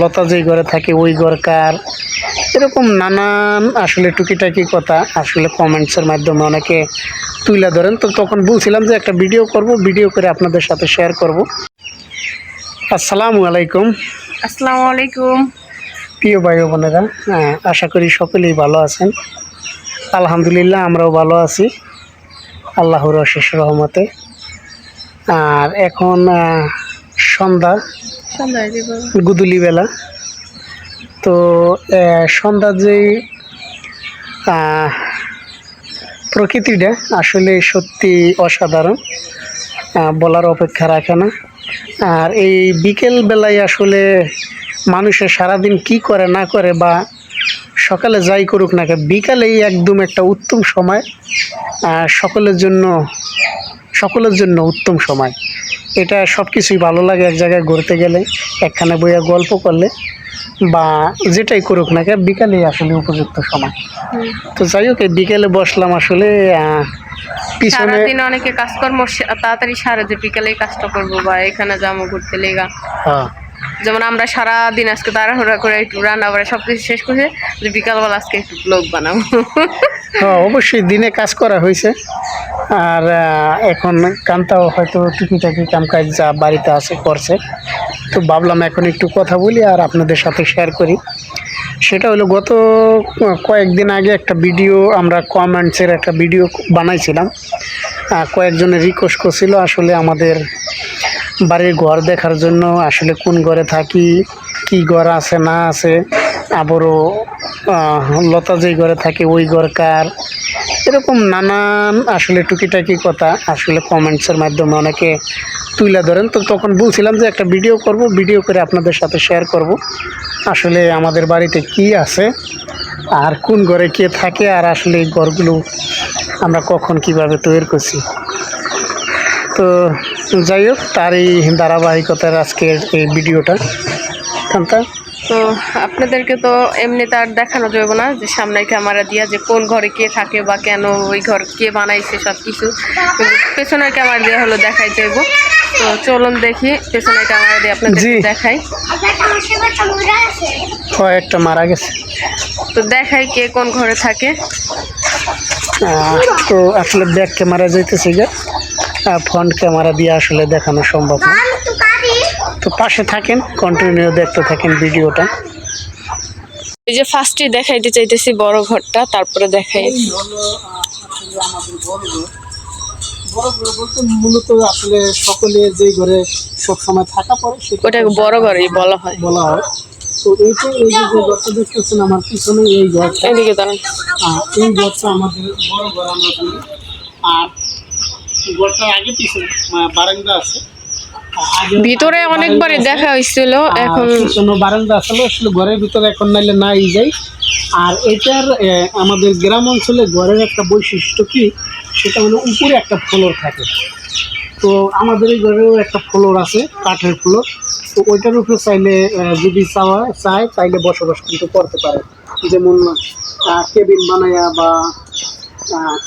লতা যেই ঘরে থাকে ওই ঘর কার? এরকম নানান আসলে টুকিটাকি কথা আসলে কমেন্টসের মাধ্যমে অনেকে তুলে ধরেন। তো তখন বলছিলাম যে একটা ভিডিও করব ভিডিও করে আপনাদের সাথে শেয়ার করব। আসসালামু আলাইকুম। আসসালামু আলাইকুম। প্রিয় ভাই ও বোনেরা হ্যাঁ, আশা করি সকলেই ভালো আছেন। আলহামদুলিল্লাহ আমরাও ভালো আছি। আল্লাহর অশেষ রহমতে। আর এখন সন্ধ্যা। গুদুলি বেলা। তো আহ, সন্ধ্যার যেই প্রকৃতিটা আসলে সত্যি অসাধারণ বলার অপেক্ষা রাখে না। আর এই বিকেল বেলায় আসলে মানুষের সারাদিন কি করে না করে বা সকালে যাই করুক না বিকালেই একদম একটা উত্তম সময় সকলের জন্য সকলের জন্য উত্তম সময়। এটা সব কিছুই ভালো লাগে এক জায়গায় ঘুরতে গেলে একখানে বইয়া গল্প করলে বা যেটাই করুক না কেন বিকালেই আসলে উপযুক্ত সময়। তো যাই হোক এই বিকেলে বসলাম আসলে আহ, পিছনে অনেকে কাজকর্ম তাড়াতাড়ি সারা যে বিকালে কাজটা করব বা এখানে যাব ঘুরতে লেগা। হ্যাঁ। যেমন আমরা সারা দিন আজকে তাড়াহুড়া করে একটু রান্না বাড়া সব কিছু শেষ করে যে বিকালবেলা আজকে একটু ব্লগ বানাবো। হ্যাঁ অবশ্যই দিনে কাজ করা হয়েছে। আর এখন কান্তাও হয়তো টুকিটাকি কাম কাজ যা বাড়িতে আছে করছে। তো ভাবলাম এখন একটু কথা বলি আর আপনাদের সাথে শেয়ার করি। সেটা হলো গত কয়েকদিন আগে একটা ভিডিও আমরা কমেন্টসের একটা ভিডিও বানাইছিলাম। কয়েকজনের রিকোয়েস্ট করছিল আসলে আমাদের বাড়ির ঘর দেখার জন্য আসলে কোন ঘরে থাকি, কি ঘর আছে, না আছে, আবারও লতা যেই ঘরে থাকে ওই ঘর কার? এরকম নানান আসলে টুকিটাকি কথা আসলে কমেন্টসের মাধ্যমে অনেকে তুলে ধরেন। তো তখন বলছিলাম যে একটা ভিডিও করব ভিডিও করে আপনাদের সাথে শেয়ার করব। আসলে আমাদের বাড়িতে কি আছে, আর কোন ঘরে কে থাকে, আর আসলে এই ঘরগুলো আমরা কখন কীভাবে তৈরি করছি। তো যাই হোক তার এই ধারাবাহিকতার আজকের এই ভিডিওটা। কান্তা? তো আপনাদেরকে তো এমনিতে আর দেখানো যাবে না যে সামনে ক্যামেরা দিয়া যে কোন ঘরে কে থাকে বা কেন ওই ঘর কে বানাইছে সব কিছু পেছনের ক্যামেরা দিয়ে হলো দেখাই দেব তো চলুন দেখি পেছনের ক্যামেরা দিয়ে আপনাদের। দেখাই। কয়েকটা মারা গেছে। তো দেখাই কে কোন ঘরে থাকে। তো আসলে ব্যাক ক্যামেরা যাইতেছে গে ফ্রন্ট ক্যামেরা দিয়ে আসলে দেখানো সম্ভব না তো পাশে থাকেন কন্টিনিউ দেখতে থাকেন ভিডিওটা। এই যে ফার্স্টে দেখাইতে চাইতেছি বড় ঘরটা তারপরে দেখাই। বড় ঘর। বলতে মূলত আসলে সকলে যে ঘরে সবসময় থাকা পড়ে ওটাকে বড় ঘরই বলা হয়। বলা হয়। তো এইটা এই যে যে ঘরটা দেখতেছেন আমার পিছনে এই ঘরটা। এদিকে দাঁড়ান। এই ঘরটা আমাদের বড় ঘর আমরা আর ঘরটা আগে পিছনে বারান্দা আছে। ভিতরে অনেকবারই দেখা হয়েছিল এখন পিছনে বারান্দা আসলে আসলে ঘরের ভিতরে এখন নাইলে নাই যাই আর এটার আমাদের গ্রাম অঞ্চলে ঘরের একটা বৈশিষ্ট্য কি? সেটা হলো উপরে একটা ফ্লোর থাকে। তো আমাদের এই ঘরেও একটা ফ্লোর আছে কাঠের ফ্লোর। তো ওইটার উপরে চাইলে যদি চাওয়া চায় তাইলে বসবাস কিন্তু করতে পারে। যেমন কেবিন বানায়া বা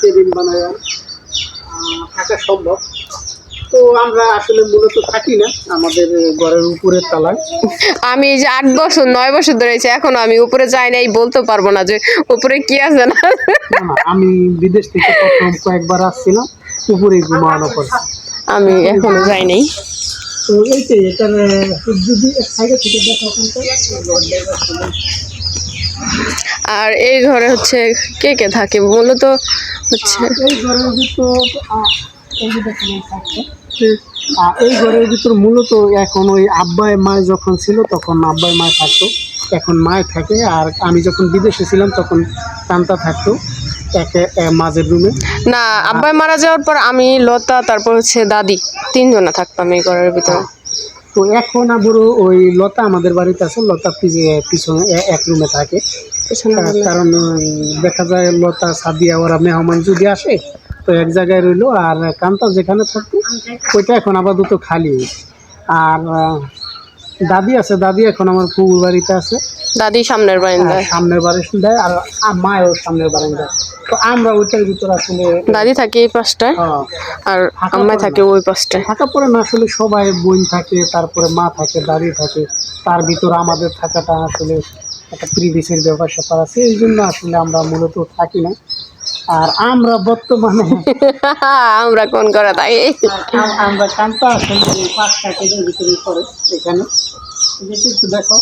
কেবিন বানায়া। থাকা সম্ভব। তো আমরা আসলে মূলত থাকি না আমাদের ঘরের উপরের তলায়। আমি যে আট বছর নয় বছর ধরেছি এখনও আমি উপরে যাই নাই বলতে পারব না যে উপরে কি আছে না। আমি বিদেশ থেকে প্রথম কয়েকবার আসছিলাম উপরে ঘুমানো করছি আমি এখনও যাই নাই। তো এইটাই এটার যদি এক সাইডে থেকে দেখা কিন্তু আর এই ঘরে হচ্ছে কে কে থাকে মূলত হচ্ছে এই ঘরের ভিতর এই ঘরের ভিতর মূলত এখন ওই আব্বাই মায় যখন ছিল তখন আব্বাই মায় থাকতো। এখন মায় থাকে আর আমি যখন বিদেশে ছিলাম তখন কান্তা থাকতো একে মাঝের রুমে না আব্বাই মারা যাওয়ার পর আমি লতা তারপর হচ্ছে দাদি তিনজনা থাকতাম এই ঘরের ভিতরে। তো এখন আবারও ওই লতা আমাদের বাড়িতে আছে লতা পিছে পিছনে এক রুমে থাকে। কারণ দেখা যায় লতা সাদিয়া ওরা মেহমান যদি আসে তো এক জায়গায় রইল আর কান্তা যেখানে থাকতো ওইটা এখন আপাতত খালি। আর দাদি আছে দাদি এখন আমার কুকুর বাড়িতে আছে। দাদি সামনের বারান্দায়। সামনের বারান্দায় আর মায়ও সামনের বারান্দায়। তো আমরা ওইটার ভিতর আসলে দাদি থাকে এই পাশটায় হ্যাঁ, আর আম্মাই থাকে ওই পাশটায়। থাকা পরে না আসলে সবাই বোন থাকে তারপরে মা থাকে দাদি থাকে। তার ভিতর আমাদের থাকাটা আসলে একটা প্রিভিসির ব্যাপার স্যাপার আছে এই জন্য আসলে আমরা মূলত থাকি না। আর আমরা বর্তমানে আমরা কোন করে তাই? আমরা কান্তা আসলে পাঁচটা পাঁচ ভিতরে করে এখানে। একটু দেখো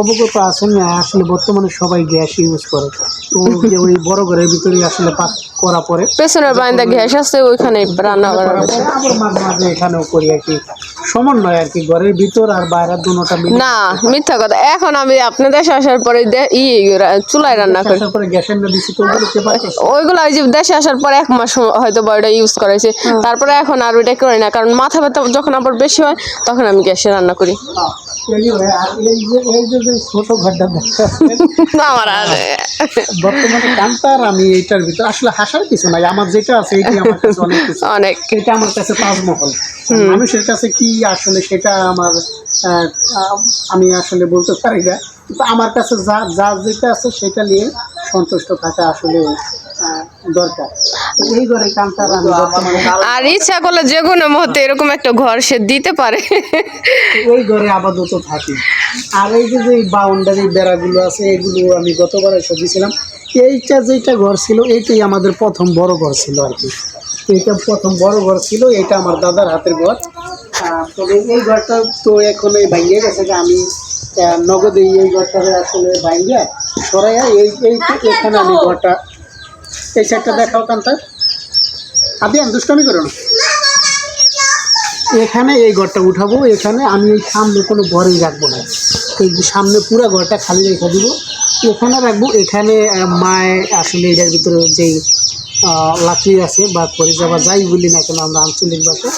অবগত আছেন আসলে বর্তমানে সবাই গ্যাস ইউজ করে। তো ওই বড় ঘরের ভিতরে আসলে পাক করা পরে পেছনের বারান্দা গ্যাস আছে ওইখানে রান্না করা আবার মাঝে মাঝে এখানেও করি আর কি। সমন্বয় আর কি ঘরের ভিতর আর দুটোটা মিলে। না মিথ্যা কথা। এখন আমি আপনাদের দেশে আসার পরে ই চুলায় রান্না করি। তারপরে গ্যাসের না দিছি তো ওইগুলো ওই যে দেশে আসার পর এক মাস হয়তো বা ইউজ করেছে তারপরে এখন আর ওইটা করি না কারণ মাথা ব্যথা যখন আবার বেশি হয় তখন আমি গ্যাসে রান্না করি। আমার আর বর্তমানে কান্তার আমি এইটার ভিতর আসলে হাসার কিছু নাই আমার যেটা আছে এটাই আমার কাছে অনেক কিছু। অনেক। এটা আমার কাছে তাজমহল। মানুষের কাছে কি আসলে সেটা আমার আমি আসলে বলতে পারি না। কিন্তু আমার কাছে যা যা যেটা আছে সেটা নিয়ে সন্তুষ্ট থাকা আসলে দরকার। এই ঘরে আমি বর্তমানে আর ইচ্ছা করলে যে কোনো মুহূর্তে এরকম একটা ঘর সে দিতে পারে। ওই ঘরে আপাতত থাকি। আর এই যে যে বাউন্ডারি বেড়াগুলো আছে এগুলো আমি গতবার এসে দিয়েছিলাম এইটা যেটা ঘর ছিল, এইটাই আমাদের প্রথম বড় ঘর ছিল আর কি। এইটা প্রথম বড় ঘর ছিল এটা আমার দাদার হাতের ঘর। তবে এই ঘরটা তো এখন এই ভাঙিয়ে গেছে যে আমি নগদে এই ঘরটা আসলে ভাঙিয়ে সরাইয়া এই এই এখানে আমি ঘরটা এই সাইডটা দেখাও কান্তা আপনি দুষ্টামি করো না। এখানে এই ঘরটা উঠাবো, এখানে আমি এই সামনে কোনো ঘরেই রাখব না। এই সামনে পুরো ঘরটা খালি রেখে দিব। এখানে রাখব। এখানে আহ, মায় আসলে এটার ভিতরে যেই লাকড়ি আছে বা খরিজা বা যাই বলি না কেন আমরা আঞ্চলিক ভাষা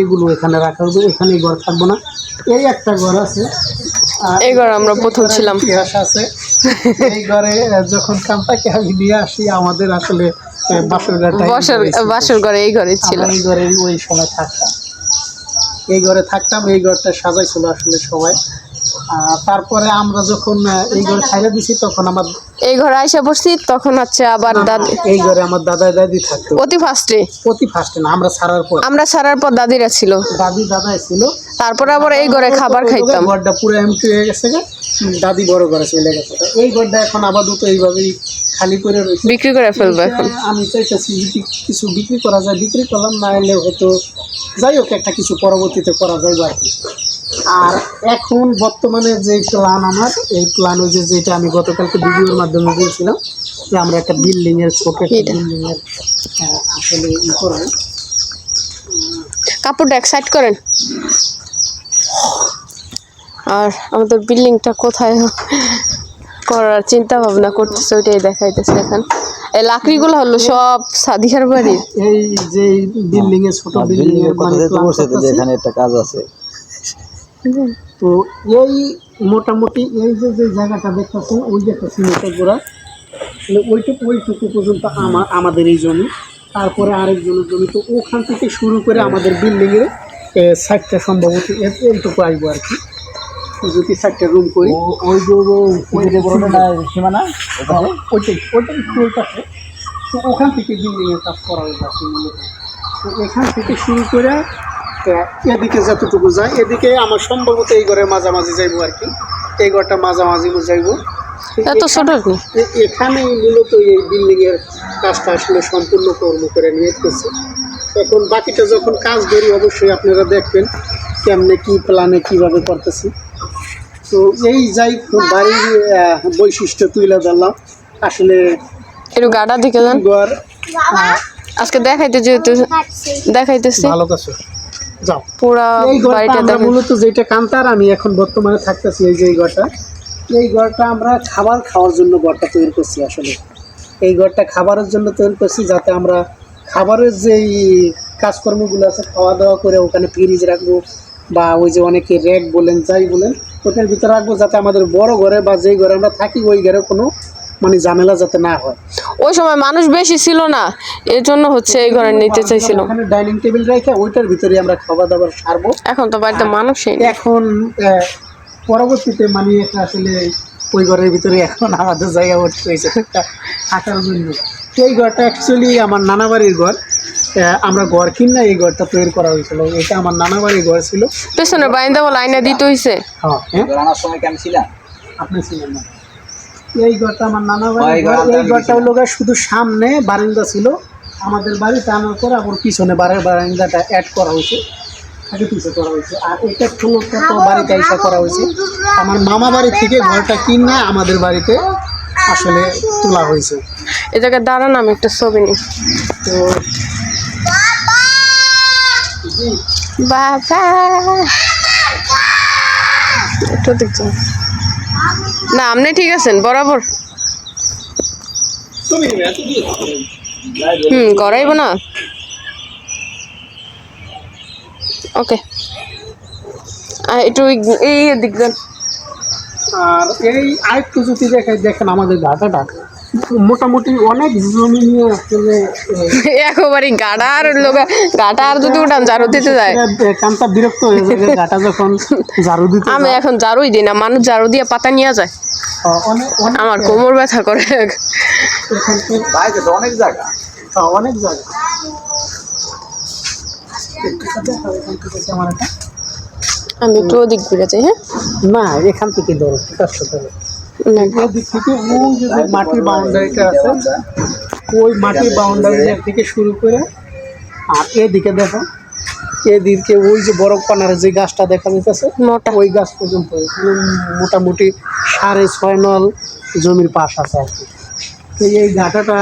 এগুলো এখানে রাখা হবে। এখানে ঘর থাকব না। এই একটা ঘর আছে। এই ঘরে আমরা প্রথম ছিলাম। ইতিহাস আছে। এই ঘরে যখন কামটাকে আমি নিয়ে আসি আমাদের আসলে বাসর ঘরটা বসর ছিল। ঘরে এই ঘরে ছিল এই ঘরে ওই সময় থাকতাম। এই ঘরে থাকতাম এই ঘরটা সাজাই সাজাইছিল আসলে সবাই। তারপরে আমরা যখন এই ঘরে ছাইড়া দিছি তখন আমার এই ঘরে আইসা পড়ছি তখন হচ্ছে আবার দাদি এই ঘরে আমার দাদা দাদি থাকতো। অতি ফার্স্টে প্রতি ফার্স্টে না আমরা ছাড়ার পর। আমরা ছাড়ার পর দাদিরা ছিল। দাদি দাদা ছিল। তারপরে আবার এই ঘরে খাবার খাইতাম। ঘরটা পুরো এমটি হয়ে গেছে। দাদি বড় ঘরে চলে গেছে। এই ঘরটা এখন আপাতত এইভাবেই খালি করে রয়েছে। বিক্রি করে ফেলব এখন। আমি চাইতেছি যদি কিছু বিক্রি করা যায় বিক্রি করলাম না এলে হয়তো যাই হোক একটা কিছু পরবর্তীতে করা যায় কি। আর এখন বর্তমানে যে প্ল্যান আমার এই প্ল্যান ওই যে যেটা আমি গতকালকে ভিডিওর মাধ্যমে বলছিলাম যে আমরা একটা বিল্ডিং এর ছোট একটা। বিল্ডিং এর আসলে ই করব। কাপড়টা এক সাইড করেন। আর আমাদের বিল্ডিংটা কোথায় করার চিন্তা ভাবনা করতেছে ওইটাই দেখাইতেছে এখন। এই লাকড়িগুলো হলো সব সাদিয়ার বাড়ির। এই যে বিল্ডিং এর ছোট বিল্ডিং এর মানে এখানে একটা কাজ আছে। তো এই মোটামুটি এই যে যে জায়গাটা দেখতেছেন ওই যে একটা সিমেন্টের গোড়া তাহলে ওইটুকু ওইটুকু পর্যন্ত আমার আমাদের এই জমি। তারপরে আরেকজনের জমি। তো ওখান থেকে শুরু করে আমাদের বিল্ডিংয়ের সাইডটা সম্ভবত এইটুকু আসব আর কি। যদি সাইডটা রুম করি। ওই যে সীমানা? ওখানে? ওইটাই ওইটাই ওই তো ওখান থেকে বিল্ডিংয়ের কাজ করা হয়ে যাচ্ছে মূলত। তো এখান থেকে শুরু করে এদিকে যতটুকু যায় এদিকে আমার সম্ভবত এই ঘরের মাঝামাঝি যাইবো আর কি। এই ঘরটা মাঝামাঝি যাইবো। তো এত ছোট এখানেই মূলত এই বিল্ডিংয়ের কাজটা আসলে সম্পূর্ণ কর্ম করে নিয়ে করছে এখন বাকিটা যখন কাজ করি অবশ্যই আপনারা দেখবেন কেমনে কি প্ল্যানে কীভাবে করতেছি। তো এই যাই বাড়ির বৈশিষ্ট্য তুলে ধরলাম। আসলে একটু গাটা দিকে যান। ঘর আজকে দেখাইতে যেহেতু দেখাইতেছি। ভালো কাছে যাও। পুরা এই ঘরটা আমরা মূলত যেটা কান্তার আমি এখন বর্তমানে থাকতেছি এই যে এই ঘরটা। এই ঘরটা আমরা খাবার খাওয়ার জন্য ঘরটা তৈরি করছি আসলে। এই ঘরটা খাবারের জন্য তৈরি করছি যাতে আমরা খাবারের যেই কাজকর্মগুলো আছে খাওয়া দাওয়া করে ওখানে ফ্রিজ রাখব বা ওই যে অনেকে র্যাক বলেন যাই বলেন ওটার ভিতরে রাখব যাতে আমাদের বড় ঘরে বা যেই ঘরে আমরা থাকি ওই ঘরে কোনো মানে ঝামেলা যাতে না হয়। ওই সময় মানুষ বেশি ছিল না এর জন্য হচ্ছে এই ঘরে নিতে চাইছিল। ডাইনিং টেবিল রেখে ওইটার ভিতরে আমরা খাবার দাবার সারবো। এখন তো বাড়িতে মানুষই নেই। এখন পরবর্তীতে মানে এটা আসলে ওই ঘরের ভিতরে এখন আমাদের জায়গা ভর্তি হয়েছে জন্য সেই ঘরটা অ্যাকচুয়ালি আমার নানা বাড়ির ঘর আমরা ঘর কিনা এই ঘরটা তৈরি করা হয়েছিল। এটা আমার নানা বাড়ির ঘর ছিল। পেছনে বাইন্দা বলে আইনা দিতে হয়েছে হ্যাঁ হ্যাঁ। আনার সময় কেমন ছিলাম আপনি ছিলেন না। এই ঘরটা আমার নানা ঘর। এই ঘরটা হলো গিয়ে শুধু সামনে বারান্দা ছিল। আমাদের বাড়িতে আনার পর আবার পিছনে বারান্দাটা অ্যাড করা হয়েছে। আগে পিছিয়ে করা হয়েছে। আর এটা ফ্লোরটা তো বাড়িতে এসে করা হয়েছে। আমার মামা বাড়ি থেকে ঘরটা কিনে আমাদের বাড়িতে আসলে তোলা হয়েছে। এ জায়গায় দাঁড়ান আমি একটা ছবি নিই। তো বাবা। একটু দেখছি না, আপনি ঠিক আছেন, বরাবর। হুম, করাইব না। ওকে। একটু এই- দিক আর এই আরেকটু যদি দেখে দেখেন আমাদের ঘাটাটা মোটামুটি অনেক জমি নিয়ে আসলে একেবারে গাডার লোক গাটা আর যদি উঠান ঝাড়ু দিতে যায়। বিরক্ত হয়ে যায় ঘাটা যখন ঝাড়ু দিতে আমি এখন ঝাড়ুই দিই না মানুষ ঝাড়ু দিয়ে পাতা নিয়ে যায়। আমার কোমর ব্যথা করে। অনেক জায়গা। অনেক জায়গা। আমি একটু ওদিক ঘুরে যাই হ্যাঁ? না এখান থেকে ধরো কষ্ট না, থেকে ওই যে যে মাটির বাউন্ডারিটা আছে ওই মাটির বাউন্ডারি থেকে শুরু করে আর এদিকে দেখো এদিকে ওই যে বড় পানার যে গাছটা দেখা যাচ্ছে মোটা। ওই গাছ পর্যন্ত মোটামুটি সাড়ে ছয় নল জমির পাশ আছে আর কি। এই ঘাটাটা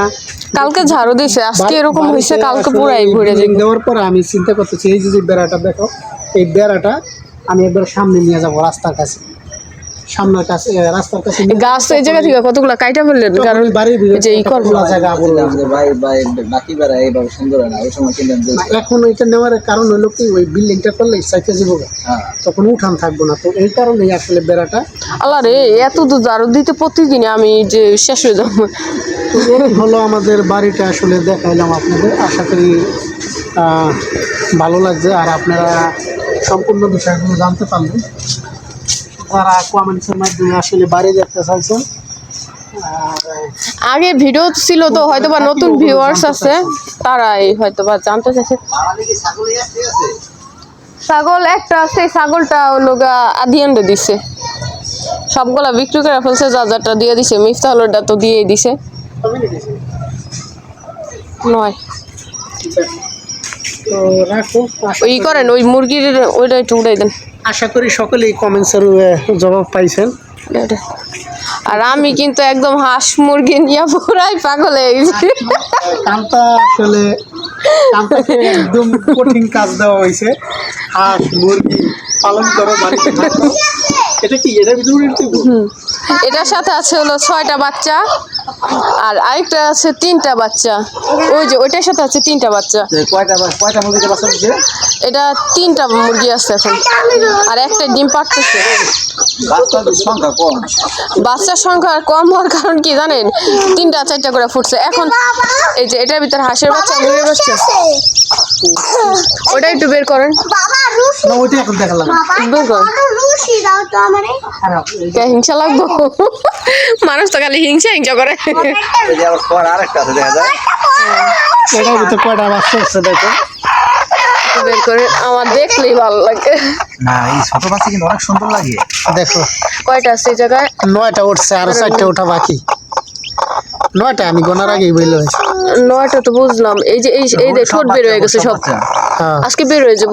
কালকে ঝাড়ু দিছে আজকে এরকম হয়েছে কালকে পুরাই ভরে যাবে দেওয়ার পর আমি চিন্তা করতেছি এই যে যে বেড়াটা দেখো এই বেড়াটা আমি একবার সামনে নিয়ে যাব রাস্তার কাছে। সামনের কাছে রাস্তার কাছে গাছ তো এই জায়গা থেকে কতগুলো কাইটা ফেললেন? কারণ বাড়ির ভিতরে যে ই করব। জায়গা। ভাই ভাই বাকি বেড়া এইভাবে সুন্দর না ওই সময় কিনলাম এখন ওইটা নেওয়ার কারণ হলো কি ওই বিল্ডিংটা করলে সাইকেল যাব হ্যাঁ। তখন উঠান থাকব না। তো এই কারণেই আসলে বেড়াটা আল্লাহ রে এত তো ঝাড়ু দিতে প্রতিদিন আমি যে শেষ হয়ে যাব। তো হলো আমাদের বাড়িটা আসলে দেখাইলাম আপনাদের। আশা করি ভালো লাগছে। আর আপনারা সম্পূর্ণ বিষয়গুলো জানতে পারলেন। কমেন্টসের মাধ্যমে আসলে দেখতে চাইছেন। আগে ভিডিও ছিল তো হয়তো বা নতুন ভিউয়ার্স আছে তারাই হয়তো বা জানতে চাইছে। ছাগল একটা আছে ছাগলটা হলো গা আধি এন্ডে দিছে। সবগুলা বিক্রি করে ফেলছে যা যাটা দিয়ে দিছে মিফতা হলোটা তো দিয়েই দিছে। নয় ওই করেন ওই মুরগির ওইটা একটু উড়াই দেন। আশা করি সকলেই কমেন্টসের জবাব পাইছেন। এটা। আর আমি কিন্তু একদম হাঁস মুরগি নিয়ে পুরাই পাগল হয়ে গেছি। কান্তা আসলে কান্তাকে একদম কঠিন কাজ দেওয়া হয়েছে। হাঁস মুরগি পালন করো বাড়িতে এটা কি এটার ভিতরে এটার সাথে আছে হলো ছয়টা বাচ্চা। আর আরেকটা আছে তিনটা বাচ্চা। ওই যে ওইটার সাথে আছে তিনটা বাচ্চা। কয়টা কয়টা মুরগিতে বাচ্চা দিচ্ছে এটা তিনটা মুরগি আছে এখন। আর একটা ডিম পাড়তেছে বাচ্চাদের সংখ্যা কম। বাচ্চার সংখ্যা কম হওয়ার কারণ কি জানেন? তিনটা চারটা করে ফুটছে। এখন এই যে এটার ভিতরে হাঁসের বাচ্চা মুরগির বাচ্চা ওটা একটু বের করেন। কে হিংসা লাগবো? মানুষ তো খালি হিংসা হিংসা করে। এই যে আবার পর আরেকটা আছে দেখা যায় এটার ভিতরে কয়টা বাচ্চা হচ্ছে দেখো। একটু বের করে আমার দেখলেই ভালো লাগে। না এই ছোট বাচ্চা কিন্তু অনেক সুন্দর লাগে। দেখো কয়টা আছে জায়গায়? নয়টা উঠছে আরও চারটে ওঠা বাকি। নয়টা আমি গোনার আগেই বইলে নয়টা তো বুঝলাম। এই যে এই এই যে ঠোঁট বের হয়ে গেছে সব। হ্যাঁ। আজকে বের হয়ে যাব।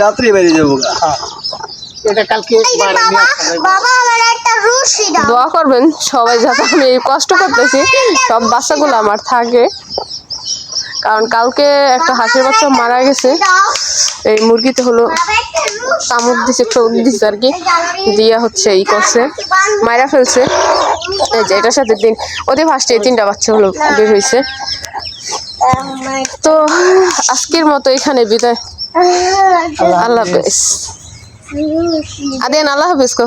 রাত্রি বেরিয়ে যাব। হ্যাঁ। এটা কালকে। বাবা দোয়া করবেন সবাই যাতে আমি এই কষ্ট করতেছি সব বাচ্চাগুলো আমার থাকে। কারণ কালকে একটা হাঁসের বাচ্চা মারা গেছে। এই মুরগিতে হলো কামড় দিছে ঠোক দিছে আর কি। দিয়া। হচ্ছে ই করছে। মায়েরা ফেলছে। এই যে এটার সাথে দিন। ওদের ফার্স্টে এই তিনটা বাচ্চা হলো বের হয়েছে তো আজকের মতো এখানে বিদায়। আল্লাহ হাফেজ। আদেন আল্লাহ হাফেজ কো।